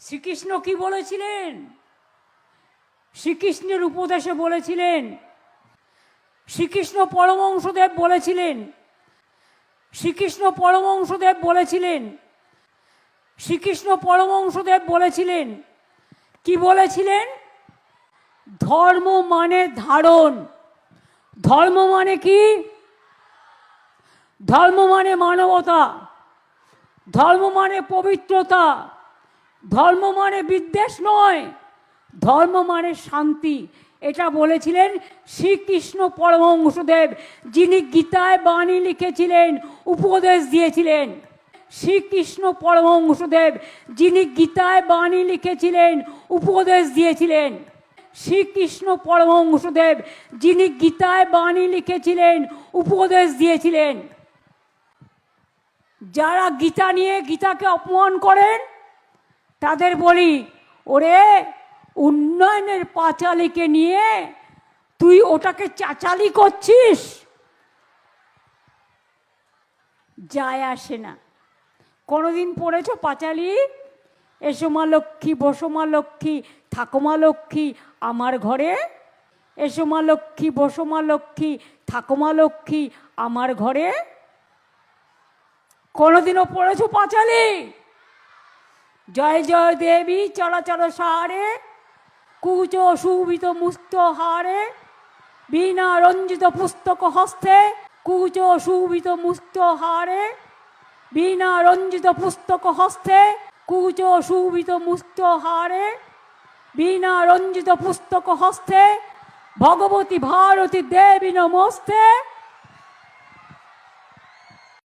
শ্রীকৃষ্ণ কি বলেছিলেন? শ্রীকৃষ্ণের উপদেশে বলেছিলেন, শ্রীকৃষ্ণ পরমংশদেব বলেছিলেন, শ্রীকৃষ্ণ পরমংশদেব বলেছিলেন, শ্রীকৃষ্ণ পরমংশদেব বলেছিলেন, কি বলেছিলেন? ধর্ম মানে ধারণ। ধর্ম মানে কি? ধর্ম মানে মানবতা। ধর্ম মানে পবিত্রতা। ধর্ম মানে বিদ্বেষ নয়, ধর্ম মানে শান্তি। এটা বলেছিলেন শ্রীকৃষ্ণ পরমহংসদেব, যিনি গীতায় বাণী লিখেছিলেন, উপদেশ দিয়েছিলেন। শ্রীকৃষ্ণ পরমহংসদেব, যিনি গীতায় বাণী লিখেছিলেন, উপদেশ দিয়েছিলেন। শ্রীকৃষ্ণ পরমহংসদেব, যিনি গীতায় বাণী লিখেছিলেন, উপদেশ দিয়েছিলেন। যারা গীতা নিয়ে গীতাকে অপমান করেন তাদের বলি, ওরে, উন্নয়নের পাঁচালিকে নিয়ে তুই ওটাকে চাচালি করছিস? যায় আসে না। কোনোদিন পড়েছো পাঁচালি? এসো মা লক্ষ্মী, বসো মা লক্ষ্মী, থাকো মা লক্ষ্মী, আমার ঘরে। এসো মা লক্ষ্মী, বসো মা লক্ষ্মী, থাকো মা লক্ষ্মী, আমার ঘরে। কোনোদিনও পড়েছো পাঁচালি? জয় জয় দেবী চলাচল সারে। কুচ সুবিত মুস্ত হারে। বীণা রঞ্জিত পুস্তক হস্তে কুচ সুবিত মুস্ত হারে। বীণা রঞ্জিত পুস্তক হস্তে কুচ সুবিত মুস্ত হারে। বীণা রঞ্জিত পুস্তক হস্তে ভগবতী ভারতী দেবী নমস্তে।